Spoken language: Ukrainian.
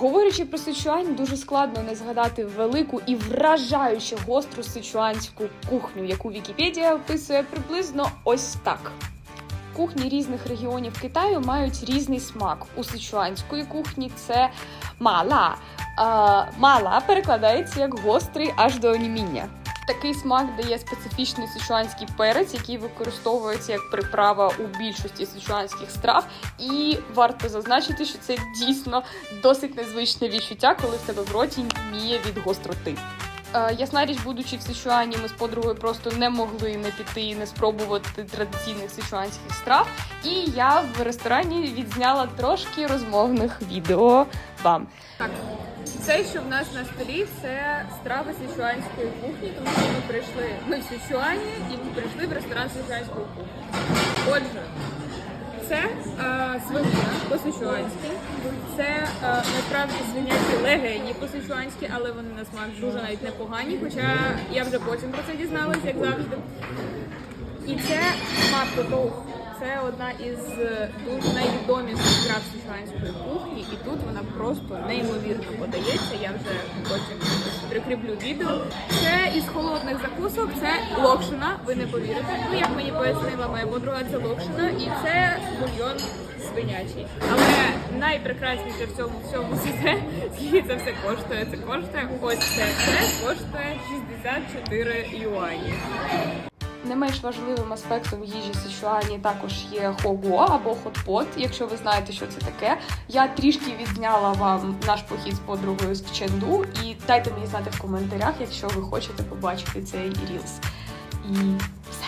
Говорячи про Сичуань, дуже складно не згадати велику і вражаюче гостру сичуанську кухню, яку Вікіпедія описує приблизно ось так. Кухні різних регіонів Китаю мають різний смак. У сичуанської кухні це мала. А, мала перекладається як гострий аж до оніміння. Такий смак дає специфічний сичуанський перець, який використовується як приправа у більшості сичуанських страв. І варто зазначити, що це дійсно досить незвичне відчуття, коли в тебе в роті німіє від гостроти. Е, Ясна річ, будучи в Сичуані, ми з подругою просто не могли не піти і не спробувати традиційних сичуанських страв. І я в ресторані відзняла трошки розмовних відео вам. Так, це, що в нас на столі, це страви сичуанської кухні, тому що ми прийшли. Ми в Сичуані і ми прийшли в ресторан сичуанської кухні. Отже, це е, свинина по-сичуанськи. Це е, насправді свинячі легені по-сичуанськи, але вони на смак дуже навіть непогані. Хоча я вже потім про це дізналась, як завжди. І це мапо тоуф. Це одна із дуже найвідоміших страв сичуанської кухні, і тут вона просто неймовірно подається. Я вже потім прикріплю відео. Це із холодних закусок, це локшина. Ви не повірите. Ну як мені пояснила моя подруга, це локшина, і це бульйон свинячий. Але найпрекрасніше в цьому всьому це це все коштує. Це коштує ось це. Це коштує 64 юані. Не менш важливим аспектом їжі Сичуані також є хого або хотпот, якщо ви знаєте, що це таке. Я трішки відзняла вам наш похід з подругою з Ченду, і дайте мені знати в коментарях, якщо ви хочете побачити цей рілс. І все.